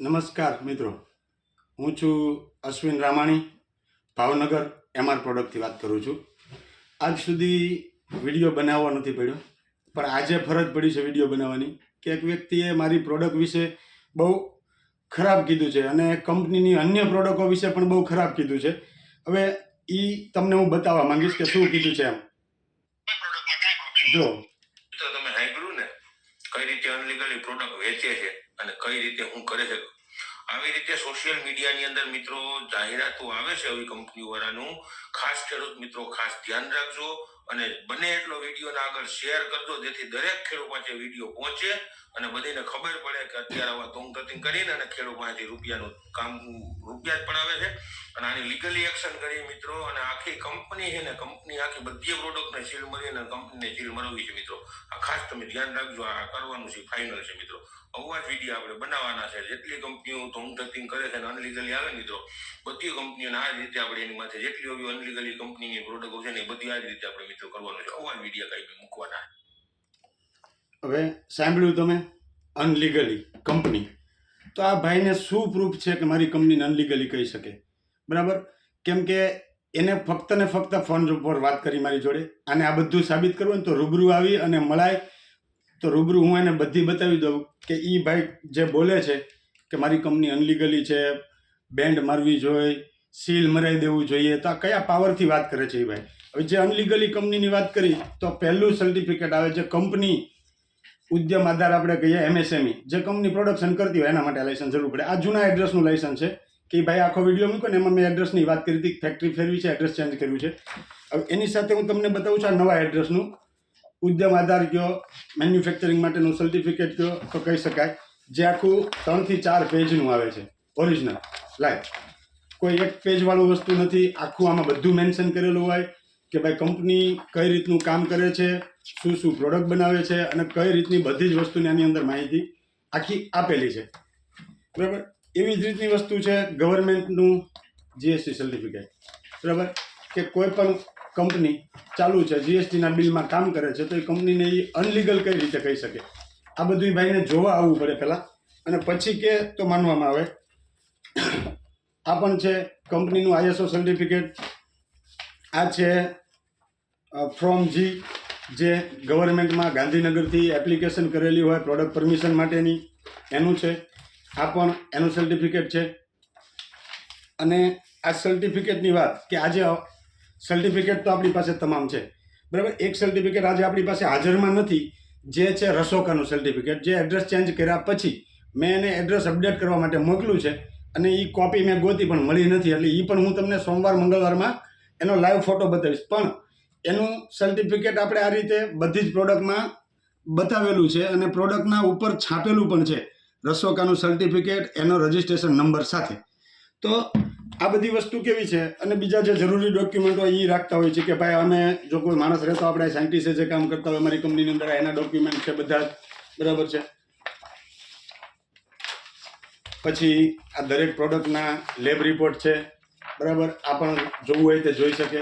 નમસ્કાર મિત્રો. હું છું અશ્વિન રામાણી ભાવનગર એમઆર પ્રોડક્ટથી વાત કરું છું. આજ સુધી વીડિયો બનાવવો નથી પડ્યો પણ આજે ફરજ પડી છે વીડિયો બનાવવાની કે એક વ્યક્તિએ મારી પ્રોડક્ટ વિશે બહુ ખરાબ કીધું છે અને કંપનીની અન્ય પ્રોડક્ટો વિશે પણ બહુ ખરાબ કીધું છે. હવે એ તમને હું બતાવવા માંગીશ કે શું કીધું છે એમ. જો કઈ રીતે અનલીગલી પ્રોડક્ટ વેચે છે અને કઈ રીતે હું કરે છે? આવી રીતે સોશિયલ મીડિયાની અંદર મિત્રો જાહેરાતો આવે છે આવી કંપનીઓ વાળાનું. ખાસ ખેડૂત મિત્રો ખાસ ધ્યાન રાખજો અને બને એટલો વિડીયોના આગળ શેર કરજો જેથી દરેક ખેડૂત પાસે વીડિયો પહોંચે અને બધીને ખબર પડે કે અત્યારે આવા તોંગ કરીને અને ખેડૂત પાસેથી રૂપિયાનું કામ, રૂપિયા જ પણ આવે છે. અને આની લીગલી એક્શન કરી મિત્રો, અને આખી કંપની છે ને કંપની આખી બધી પ્રોડક્ટને સીલ મળી અને કંપનીને સીલ મરવી છે મિત્રો. આ ખાસ તમે ધ્યાન રાખજો, આ કરવાનું છે ફાઇનલ છે મિત્રો. અવાજ વીડિયો આપણે બનાવવાના છે, જેટલી કંપનીઓ ધોમ ધતિંગ કરે છે અને અનલીગલી આવે મિત્રો, બધી કંપનીઓને આ જ રીતે આપણે એની માથે જેટલી આવી અનલીગલી કંપનીની પ્રોડક્ટો છે ને બધી આ જ રીતે આપણે મિત્રો કરવાનું છે. અવાજ વીડિયો કઈ મૂકવાના. હવે સાંભળ્યું તમે? અનલીગલી કંપની તો આ ભાઈને શું પ્રૂફ છે કે મારી કંપનીને અનલીગલી કહી શકે? બરાબર? કેમ કે એને ફક્ત ને ફક્ત ફોન ઉપર વાત કરી મારી જોડે. અને આ બધું સાબિત કરવું ને તો રૂબરૂ આવી અને મળાય. તો રૂબરૂ હું એને બધી બતાવી દઉં કે એ ભાઈ જે બોલે છે કે મારી કંપની અનલીગલી છે, બેન્ડ મારવી જોઈએ, સીલ મરાઈ દેવું જોઈએ, તો આ કયા પાવરથી વાત કરે છે એ ભાઈ? હવે જે અનલીગલી કંપનીની વાત કરી, તો પહેલું સર્ટિફિકેટ આવે છે કંપની ઉદ્યમ આધાર આપણે કહીએ એમએસએમઈ જે કંપની પ્રોડક્શન કરતી હોય એના માટે લાયસન્સ જરૂર પડે. આ જૂના એડ્રેસનું લાયસન્સ છે. કે ભાઈ આખો વીડિયો મૂક્યો ને એમાં મેં એડ્રેસની વાત કરી હતી ફેક્ટરી ફેરવી છે એડ્રેસ ચેન્જ કર્યું છે. હવે એની સાથે હું તમને બતાવું છું આ નવા એડ્રેસનું ઉદ્યમ આધાર કયો મેન્યુફેક્ચરિંગ માટેનું સર્ટિફિકેટ કયો, તો કહી શકાય. જે આખું ત્રણથી ચાર પેજનું આવે છે ઓરિજિનલ લાઈવ કોઈ એક પેજવાળું વસ્તુ નથી, આખું આમાં બધું મેન્શન કરેલું હોય કે ભાઈ કંપની કઈ રીતનું કામ કરે છે, શું શું પ્રોડક્ટ બનાવે છે, અને કઈ રીતની બધી જ વસ્તુની આની અંદર માહિતી આખી આપેલી છે. બરાબર? એવી જ રીતની વસ્તુ છે ગવર્મેન્ટનું જીએસટી સર્ટિફિકેટ બરાબર? કે કોઈ પણ કંપની ચાલુ છે જીએસટીના બિલમાં કામ કરે છે, તો એ કંપનીને એ અનલીગલ કઈ રીતે કહી શકે? આ બધું ભાઈને જોવા આવવું પડે પહેલાં. અને પછી કે તો માનવામાં આવે. આ પણ છે કંપનીનું આઈએસઓ સર્ટિફિકેટ આ છે ફ્રોમ જી જે ગવર્મેન્ટમાં ગાંધીનગરથી એપ્લિકેશન કરેલી હોય પ્રોડક્ટ પરમિશન માટેની. એનું છે. આ પણ એનું સર્ટિફિકેટ છે. અને આ સર્ટિફિકેટની વાત કે આજે સર્ટિફિકેટ તો આપણી પાસે તમામ છે. બરાબર? એક સર્ટિફિકેટ આજે આપણી પાસે હાજરમાં નથી. જે છે રસોકાનું સર્ટિફિકેટ જે એડ્રેસ ચેન્જ કર્યા પછી મેં એને એડ્રેસ અપડેટ કરવા માટે મોકલ્યું છે અને એ કોપી મેં ગોતી પણ મળી નથી. એટલે એ પણ હું તમને સોમવાર, મંગળવારમાં એનો લાઈવ ફોટો બતાવીશ. પણ એનું સર્ટિફિકેટ આપણે આ રીતે બધી જ પ્રોડક્ટમાં બતાવેલું છે અને પ્રોડક્ટના ઉપર છાપેલું પણ છે. રસોકાનું સર્ટિફિકેટ એનો રજિસ્ટ્રેશન નંબર સાથે. તો આ બધી વસ્તુ કેવી છે? અને બીજા જે જરૂરી ડોક્યુમેન્ટો એ રાખતા હોય છે કે ભાઈ અમે જો કોઈ માણસ રહેતો આપણે સાયન્ટિસ્ટે જે કામ કરતા હોય, અમારી કંપનીની અંદર એના ડોક્યુમેન્ટ છે બધા બરાબર છે? પછી આ દરેક પ્રોડક્ટના લેબ રિપોર્ટ છે. બરાબર? આ પણ જોવું હોય તે જોઈ શકે.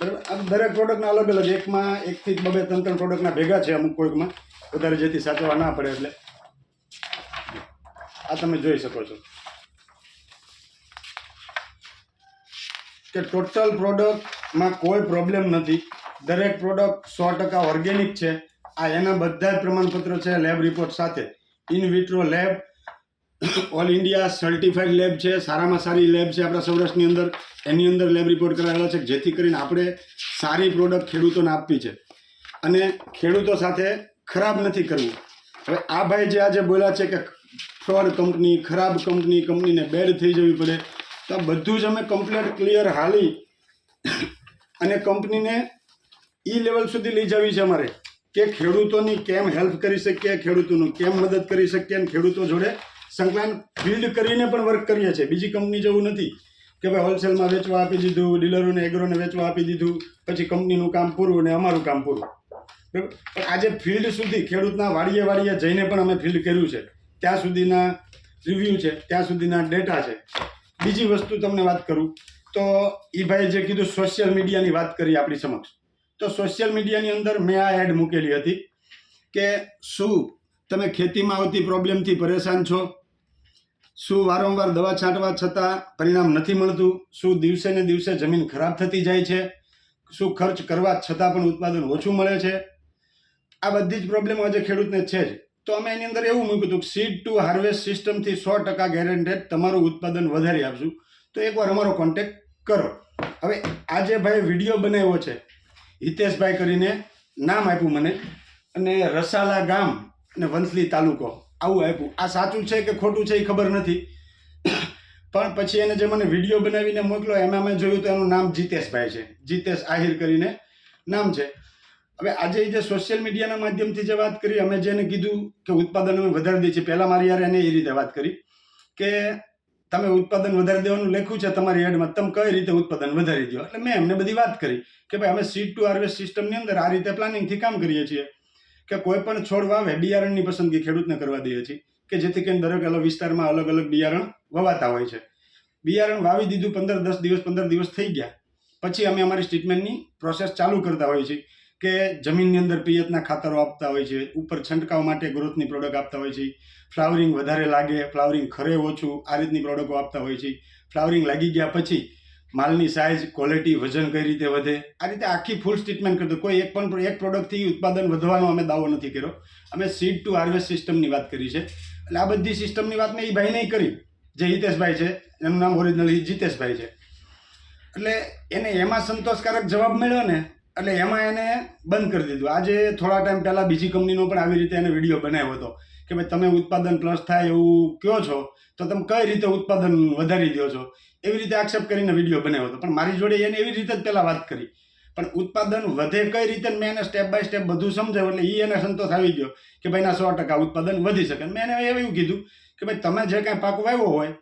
બરાબર? આ દરેક પ્રોડક્ટના અલગ અલગ એકમાં એકથી બબે ત્રણ ત્રણ પ્રોડક્ટના ભેગા છે અમુક કોઈકમાં. વધારે જેથી સાચવવા ના પડે એટલે. આ તમે જોઈ શકો છો. કે ટોટલ પ્રોડક્ટમાં કોઈ પ્રોબ્લેમ નથી. દરેક પ્રોડક્ટ સો ટકા ઓર્ગેનિક છે. આ એના બધા જ પ્રમાણપત્રો છે લેબ રિપોર્ટ સાથે. In vitro lab all India certified lab છે. સારામાં સારી લેબ છે આપણા સૌરાષ્ટ્રની અંદર. એની અંદર લેબ રિપોર્ટ કરાયેલો છે, જેથી કરીને આપણે સારી પ્રોડક્ટ ખેડૂતોને આપવી છે. અને ખેડૂતો સાથે ખરાબ નથી કરવું. હવે આ ભાઈ જે આજે બોલ્યા છે કે ફ્રોડ કંપની, ખરાબ કંપની, કંપનીને બેડ થઈ જવી પડે. તો બધું જ અમે કમ્પ્લેટ ક્લિયર હાલી અને કંપનીને ઈ લેવલ સુધી લઈ જવી છે અમારે. કે ખેડૂતોની કેમ હેલ્પ કરી શકીએ, ખેડૂતોનું કેમ મદદ કરી શકીએ અને ખેડૂતો જોડે સંકલન બિલ્ડ કરીને પણ વર્ક કરીએ છીએ. બીજી કંપની જેવું નથી કે ભાઈ હોલસેલમાં વેચવા આપી દીધું ડીલરોને એગ્રોને વેચવા આપી દીધું, પછી કંપનીનું કામ પૂરું અને અમારું કામ પૂરું. બરાબર? આજે ફિલ્ડ સુધી ખેડૂતના વાડીએ વાડીએ જઈને પણ અમે ફિલ્ડ કર્યું છે. ત્યાં સુધીના રિવ્યૂ છે, ત્યાં સુધીના ડેટા છે. બીજી વસ્તુ તમને વાત કરું, તો એ ભાઈ જે કીધું સોશિયલ મીડિયાની વાત કરી આપણી સમક્ષ. તો સોશિયલ મીડિયાની અંદર મેં આ એડ મૂકેલી હતી કે શું તમે ખેતીમાં આવતી પ્રોબ્લેમથી પરેશાન છો? શું વારંવાર દવા છાંટવા છતાં પરિણામ નથી મળતું? શું દિવસે ને દિવસે જમીન ખરાબ થતી જાય છે? શું ખર્ચ કરવા છતાં પણ ઉત્પાદન ઓછું મળે છે? આ બધી જ પ્રોબ્લેમ આજે ખેડૂતને છે જ. તો અમે એની અંદર એવું મૂક્યું હતું કે સીડ ટુ હાર્વેસ્ટ સિસ્ટમથી સો ટકા ગેરંટેડ તમારું ઉત્પાદન વધારી આપશું. તો એકવાર અમારો કોન્ટેક્ટ કરો. હવે આજે ભાઈ વીડિયો બનાવ્યો છે, હિતેશભાઈ કરીને નામ આપ્યું મને, અને રસાલા ગામ અને વંથલી તાલુકો. આવું આપ્યું. આ સાચું છે કે ખોટું છે એ ખબર નથી. પણ પછી એને જે મને વીડિયો બનાવીને મોકલો એમાં મેં જોયું તો એનું નામ જીતેશભાઈ છે. જીતેશ આહિર કરીને નામ છે. હવે આજે જે સોશિયલ મીડિયાના માધ્યમથી જે વાત કરી, અમે જેને કીધું કે ઉત્પાદન અમે વધારી દઈએ છીએ, પહેલાં મારી યાર એને એ રીતે વાત કરી કે તમે ઉત્પાદન વધારી દેવાનું લખ્યું છે તમારી એડમાં તમે કઈ રીતે ઉત્પાદન વધારી દો? એટલે મેં એમને બધી વાત કરી કે ભાઈ અમે સીડ ટુ હાર્વેસ્ટ સિસ્ટમની અંદર આ રીતે પ્લાનિંગથી કામ કરીએ છીએ કે કોઈ પણ છોડ વાવે, બિયારણની પસંદગી ખેડૂતને કરવા દઈએ છીએ કે જેથી કરીને દરેક અલગ વિસ્તારમાં અલગ અલગ બિયારણ વવાતા હોય છે. બિયારણ વાવી દીધું પંદર દસ દિવસ, પંદર દિવસ થઈ ગયા. પછી અમે અમારી ટ્રીટમેન્ટની પ્રોસેસ ચાલુ કરતા હોઈએ છીએ. કે જમીનની અંદર પિયતના ખાતરો આપતા હોય છે, ઉપર છંટકાવ માટે ગ્રોથની પ્રોડક્ટ આપતા હોય છે, ફ્લાવરિંગ વધારે લાગે, ફ્લાવરિંગ ખરે ઓછું, આ રીતની પ્રોડક્ટો આપતા હોય છે. ફ્લાવરિંગ લાગી ગયા પછી માલની સાઇઝ ક્વોલિટી વજન કઈ રીતે વધે? આ રીતે આખી ફૂલ સ્ટેટમેન્ટ કરતો કોઈ એક પણ એક પ્રોડક્ટથી ઉત્પાદન વધવાનો અમે દાવો નથી કર્યો. અમે સીડ ટુ હાર્વેસ્ટ સિસ્ટમની વાત કરી છે. એટલે આ બધી સિસ્ટમની વાત મેં એ નહીં કરી. જે હિતેશભાઈ છે, એનું નામ ઓરિજિનલ જીતેશભાઈ છે. એટલે એને એમાં સંતોષકારક જવાબ મળ્યો ને એટલે એમાં એને બંધ કરી દીધું. આજે થોડા ટાઈમ પહેલાં બીજી કંપનીનો પણ આવી રીતે એને વીડિયો બનાવ્યો હતો કે ભાઈ તમે ઉત્પાદન પ્લસ થાય એવું કહો છો, તો તમે કઈ રીતે ઉત્પાદન વધારી દો છો? એવી રીતે આક્ષેપ કરીને વીડિયો બનાવ્યો હતો. પણ મારી જોડે એને એવી રીતે જ પહેલાં વાત કરી. પણ ઉત્પાદન વધે કઈ રીતે મેં એને સ્ટેપ બાય સ્ટેપ બધું સમજાવ્યું એટલે એ એને સંતોષ આવી ગયો કે ભાઈ ના સો ટકા ઉત્પાદન વધી શકે. મેં એને એવું કીધું કે ભાઈ તમે જે કાંઈ પાક વાવ્યો હોય,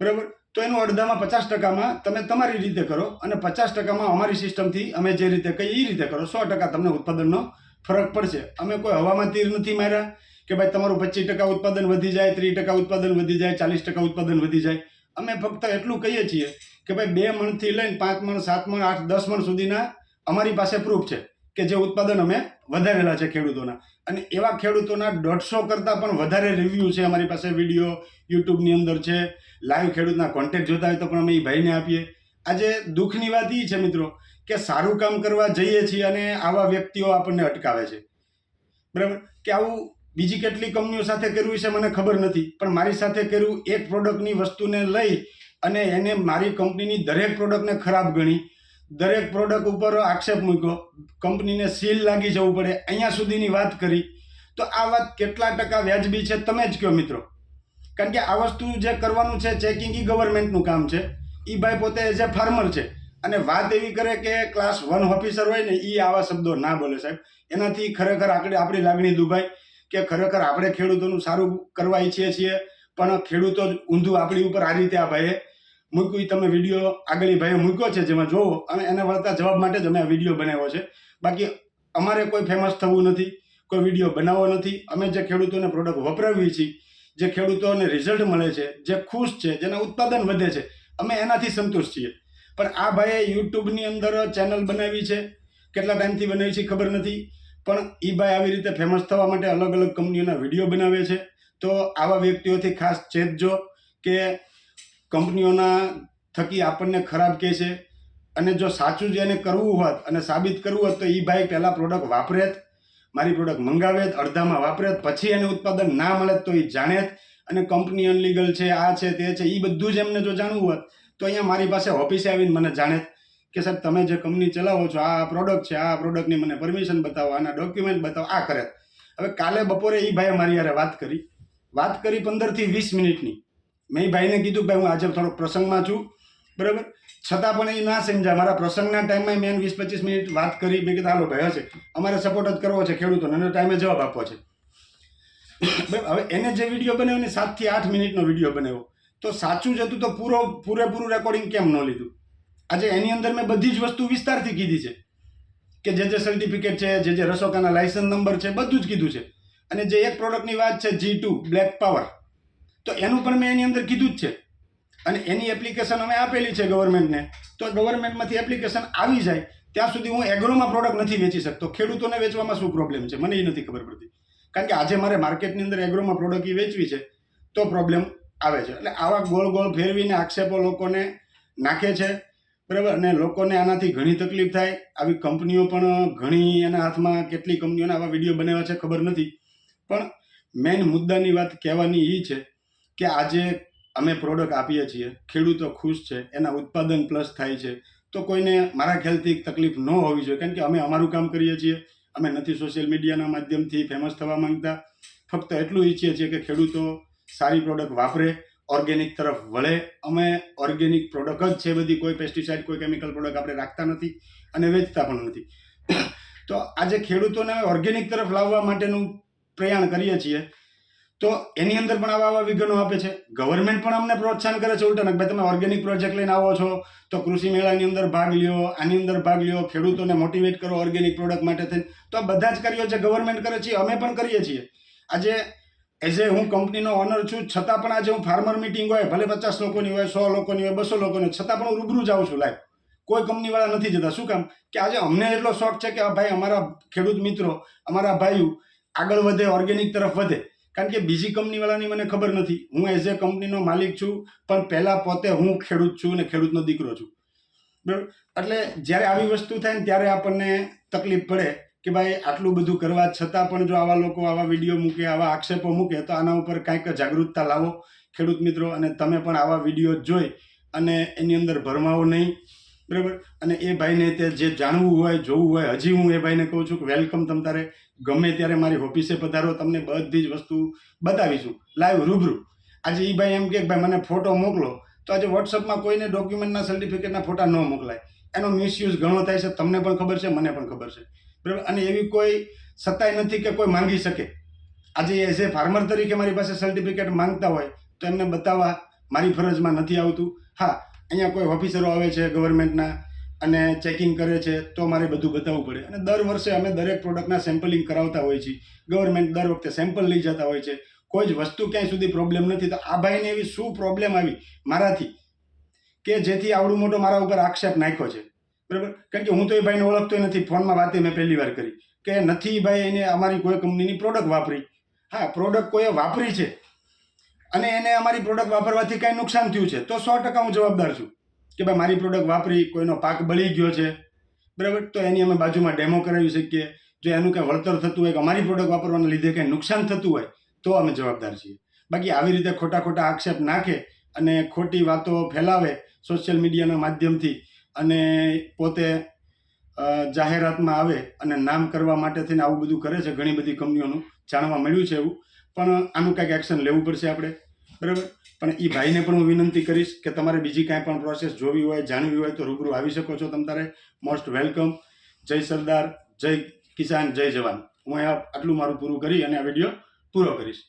બરાબર? તો એનું અડધામાં પચાસ ટકામાં તમે તમારી રીતે કરો અને પચાસ ટકામાં અમારી સિસ્ટમથી અમે જે રીતે કહીએ એ રીતે કરો. સો ટકા તમને ઉત્પાદનનો ફરક પડશે. અમે કોઈ હવામાં તીર નથી માર્યા કે ભાઈ તમારું પચીસ ટકા ઉત્પાદન વધી જાય, ત્રીસ ટકા ઉત્પાદન વધી જાય, ચાલીસ ટકા ઉત્પાદન વધી જાય. અમે ફક્ત એટલું કહીએ છીએ કે ભાઈ બે મણથી લઈને પાંચ મણ, સાત મણ, આઠ, દસ મણ સુધીના અમારી પાસે પ્રૂફ છે. કે જે ઉત્પાદન અમે વધારેલા છે ખેડૂતોના. અને એવા ખેડૂતોના દોઢસો કરતાં પણ વધારે રિવ્યૂ છે અમારી પાસે વીડિયો યુટ્યુબની અંદર છે. લાઈવ ખેડૂતના કોન્ટેક્ટ જોતા હોય તો પણ અમે એ ભાઈને આપીએ. આજે દુઃખની વાત એ છે મિત્રો કે સારું કામ કરવા જઈએ છીએ અને આવા વ્યક્તિઓ આપણને અટકાવે છે. બરાબર? કે આવું બીજી કેટલી કંપનીઓ સાથે કર્યું છે મને ખબર નથી. પણ મારી સાથે કર્યું એક પ્રોડક્ટની વસ્તુને લઈ અને એને મારી કંપનીની દરેક પ્રોડક્ટને ખરાબ ગણી. દરેક પ્રોડક્ટ ઉપર આક્ષેપ મૂક્યો. કંપનીને સીલ લાગી જવું પડે. અહીંયા સુધીની વાત કરી. તો આ વાત કેટલા ટકા વ્યાજબી છે તમે જ કહો મિત્રો. કારણ કે આ વસ્તુ જે કરવાનું છે ચેકિંગ એ ગવર્મેન્ટનું કામ છે. એ ભાઈ પોતે એઝ એ ફાર્મર છે. અને વાત એવી કરે કે ક્લાસ વન ઓફિસર હોય ને એ આવા શબ્દો ના બોલે સાહેબ. એનાથી ખરેખર આપણે આપણી લાગણી દુભાઈ કે ખરેખર આપણે ખેડૂતોનું સારું કરવા ઈચ્છીએ છીએ, પણ ખેડૂતો ઊંધું આપણી ઉપર આ રીતે આ ભાઈએ મૂક્યું એ તમે વીડિયો આગળ ભાઈએ મૂક્યો છે જેમાં જોવો. અને એને વળતા જવાબ માટે જ અમે આ વીડિયો બનાવ્યો છે. બાકી અમારે કોઈ ફેમસ થવું નથી, કોઈ વીડિયો બનાવવો નથી. અમે જે ખેડૂતોને પ્રોડક્ટ વપરાવીએ છીએ, જે ખેડૂતોને રિઝલ્ટ મળે છે, જે ખુશ છે, જેના ઉત્પાદન વધે છે, અમે એનાથી સંતુષ્ટ છીએ. પણ આ ભાઈએ યુટ્યુબની અંદર ચેનલ બનાવી છે. કેટલા ટાઈમથી બનાવી છે ખબર નથી. પણ એ ભાઈ આવી રીતે ફેમસ થવા માટે અલગ અલગ કંપનીઓના વીડિયો બનાવે છે. તો આવા વ્યક્તિઓથી ખાસ ચેતજો કે કંપનીઓના થકી આપણને ખરાબ કહે છે. અને જો સાચું જ એને કરવું હોત અને સાબિત કરવું હોત તો એ ભાઈ પહેલાં પ્રોડક્ટ વાપરેત, મારી પ્રોડક્ટ મંગાવેત, અડધામાં વાપરેત, પછી એને ઉત્પાદન ના મળે તો એ જાણેત. અને કંપની અનલીગલ છે, આ છે, તે છે એ બધું જ એમને જો જાણવું હોત તો અહીંયા મારી પાસે ઓફિસે આવીને મને જાણે કે સાહેબ તમે જે કંપની ચલાવો છો, આ પ્રોડક્ટ છે, આ પ્રોડક્ટની મને પરમિશન બતાવો, આના ડોક્યુમેન્ટ બતાવો, આ કરે હવે કાલે બપોરે એ ભાઈએ મારી યારે વાત કરી. વાત કરી પંદરથી વીસ મિનિટની. મેં ભાઈને કીધું ભાઈ હું આજે થોડોક પ્રસંગમાં છું. બરાબર? છતાં પણ એ ના સમજ્યા. મારા પ્રસંગના ટાઈમમાં મેં વીસ પચીસ મિનિટ વાત કરી. મેં કીધું, હાલો ભાઈ, હશે. અમારે સપોર્ટ જ કરવો છે ખેડૂતોને. અને ટાઈમે જવાબ આપવો છે. હવે એને જે વીડિયો બનાવ્યો ને, સાતથી આઠ મિનિટનો વીડિયો બનાવ્યો. તો સાચું જ હતું તો પૂરો, પૂરેપૂરું રેકોર્ડિંગ કેમ ન લીધું? આજે એની અંદર મેં બધી જ વસ્તુ વિસ્તારથી કીધી છે. કે જે જે સર્ટિફિકેટ છે, જે જે રસોકાના લાયસન્સ નંબર છે, બધું જ કીધું છે. અને જે એક પ્રોડક્ટની વાત છે જી ટુ બ્લેક પાવર તો એનું પણ મેં એની અંદર કીધું જ છે. અને એની એપ્લિકેશન અમે આપેલી છે ગવર્મેન્ટને તો ગવર્મેન્ટમાંથી એપ્લિકેશન આવી જાય, ત્યાં સુધી હું એગ્રોમાં પ્રોડક્ટ નથી વેચી શકતો. ખેડૂતોને વેચવામાં શું પ્રોબ્લેમ છે? મને એ નથી ખબર પડતી. કારણ કે આજે મારે માર્કેટની અંદર એગ્રોમાં પ્રોડક્ટ એ વેચવી છે, તો પ્રોબ્લેમ આવે છે. એટલે આવા ગોળ ગોળ ફેરવીને આક્ષેપો લોકોને નાખે છે, બરાબર? અને લોકોને આનાથી ઘણી તકલીફ થાય. આવી કંપનીઓ પણ ઘણી એના હાથમાં કેટલી કંપનીઓના આવા વીડિયો બનાવ્યા છે ખબર નથી. પણ મેઇન મુદ્દાની વાત કહેવાની એ છે કે આજે અમે પ્રોડક્ટ આપીએ છીએ, ખેડૂતો ખુશ છે, એના ઉત્પાદન પ્લસ થાય છે, તો કોઈને મારા ખ્યાલથી તકલીફ ન હોવી જોઈએ, કારણ કે અમે અમારું કામ કરીએ છીએ, અમે નથી સોશિયલ મીડિયાના માધ્યમથી ફેમસ થવા માંગતા, ફક્ત એટલું ઈચ્છીએ છીએ કે ખેડૂતો સારી પ્રોડક્ટ વાપરે ઓર્ગેનિક તરફ વળે, અમે ઓર્ગેનિક પ્રોડક્ટ જ છે બધી, કોઈ પેસ્ટિસાઇડ કોઈ કેમિકલ પ્રોડક્ટ આપણે રાખતા નથી અને વેચતા પણ નથી. તો આજે ખેડૂતોને ઓર્ગેનિક તરફ લાવવા માટેનું પ્રયાણ કરીએ છીએ તો એની અંદર પણ આવા આવા વિઘ્નો આપે છે. ગવર્મેન્ટ પણ અમને પ્રોત્સાહન કરે છે ઉલટા ભાઈ તમે ઓર્ગેનિક પ્રોજેક્ટ લઈને આવો છો, તો કૃષિ મેળાની અંદર ભાગ લ્યો, આની અંદર ભાગ લ્યો, ખેડૂતોને મોટિવેટ કરો ઓર્ગેનિક પ્રોડક્ટ માટે થઈને. તો બધા જ કાર્યો જે ગવર્મેન્ટ કરે છે અમે પણ કરીએ છીએ. આજે એઝ એ હું કંપનીનો ઓનર છું, છતાં પણ આજે હું ફાર્મર મિટિંગ હોય, ભલે પચાસ લોકોની હોય, સો લોકોની હોય, બસો લોકોની છતાં પણ હું રૂબરૂ જાઉં છું લાઈવ કોઈ કંપનીવાળા નથી જતા. શું કામ? કે આજે અમને એટલો શોખ છે કે ભાઈ અમારા ખેડૂત મિત્રો, અમારા ભાઈઓ આગળ વધે ઓર્ગેનિક તરફ વધે. કારણ કે બીજી કંપનીવાળાની મને ખબર નથી. હું એઝ એ કંપનીનો માલિક છું, પણ પહેલાં પોતે હું ખેડૂત છું અને ખેડૂતનો દીકરો છું. બરાબર? એટલે જ્યારે આવી વસ્તુ થાય ને ત્યારે આપણને તકલીફ પડે કે ભાઈ આટલું બધું કરવા છતાં પણ જો આવા લોકો આવા વીડિયો મૂકે, આવા આક્ષેપો મૂકે, તો આના ઉપર કાંઈક જાગૃતતા લાવો ખેડૂત મિત્રો. અને તમે પણ આવા વીડિયો જોઈ અને એની અંદર ભરમાવો નહીં. બરાબર? અને એ ભાઈને તે જે જાણવું હોય, જોવું હોય, હજી હું એ ભાઈને કહું છું કે, વેલકમ, તમ તારે ગમે ત્યારે મારી ઓફિસે પધારો, તમને બધી જ વસ્તુ બતાવીશું. લાઈવ રૂબરૂ. આજે એ ભાઈ એમ કે ભાઈ, મને ફોટો મોકલો. તો આજે વોટ્સઅપમાં કોઈને ડોક્યુમેન્ટના સર્ટિફિકેટના ફોટા ન મોકલાય. એનો મિસયુઝ ઘણો થાય છે. તમને પણ ખબર છે, મને પણ ખબર છે. બરાબર? અને એવી કોઈ સત્તાય નથી કે કોઈ માંગી શકે. આજે એઝ એ ફાર્મર તરીકે મારી પાસે સર્ટિફિકેટ માંગતા હોય, તો એમને બતાવવા મારી ફરજમાં નથી આવતું. હા અહીંયા કોઈ ઓફિસરો આવે છે ગવર્મેન્ટના અને ચેકિંગ કરે છે, તો મારે બધું બતાવવું પડે. અને દર વર્ષે અમે દરેક પ્રોડક્ટના સેમ્પલિંગ કરાવતા હોઈએ છીએ. ગવર્મેન્ટ દર વખતે સેમ્પલ લઈ જતા હોય છે. કોઈ જ વસ્તુ ક્યાંય સુધી પ્રોબ્લેમ નથી. તો આ ભાઈને એવી શું પ્રોબ્લેમ આવી? મારાથી. કે જેથી આવડું મોટો મારા ઉપર આક્ષેપ નાખ્યો છે. બરાબર? કારણ કે હું તો એ ભાઈને ઓળખતો નથી. ફોનમાં વાતે મેં પહેલી વાર કરી. કે નથી ભાઈ, એને અમારી કોઈ કંપનીની પ્રોડક્ટ વાપરી. હા પ્રોડક્ટ કોઈએ વાપરી છે. અને એને અમારી પ્રોડક્ટ વાપરવાથી કાંઈ નુકસાન થયું છે. તો સો ટકા હું જવાબદાર છું કે ભાઈ મારી પ્રોડક્ટ વાપરી, કોઈનો પાક બળી ગયો છે. બરાબર? તો એની અમે બાજુમાં ડેમો કરાવી શકીએ. જો એનું કંઈ વળતર થતું હોય કે અમારી પ્રોડક્ટ વાપરવાના લીધે કંઈ નુકસાન થતું હોય, તો અમે જવાબદાર છીએ. બાકી આવી રીતે ખોટા ખોટા આક્ષેપ નાખે અને ખોટી વાતો ફેલાવે સોશિયલ મીડિયાના માધ્યમથી અને પોતે જાહેરાતમાં આવે અને નામ કરવા માટે થઈને આવું બધું કરે છે. ઘણી બધી કંપનીઓનું જાણવા મળ્યું છે એવું. પણ આનું કંઈક એક્શન લેવું પડશે આપણે. બરાબર? પણ એ ભાઈને પણ હું વિનંતી કરીશ કે તમારે બીજી કાંઈ પણ પ્રોસેસ જોવી હોય, જાણવી હોય તો રૂબરૂ આવી શકો છો તમારે મોસ્ટ વેલકમ જય સરદાર, જય કિસાન, જય જવાન. હું અહીંયા આટલું મારું પૂરું કરી અને આ વીડિયો પૂરો કરીશ.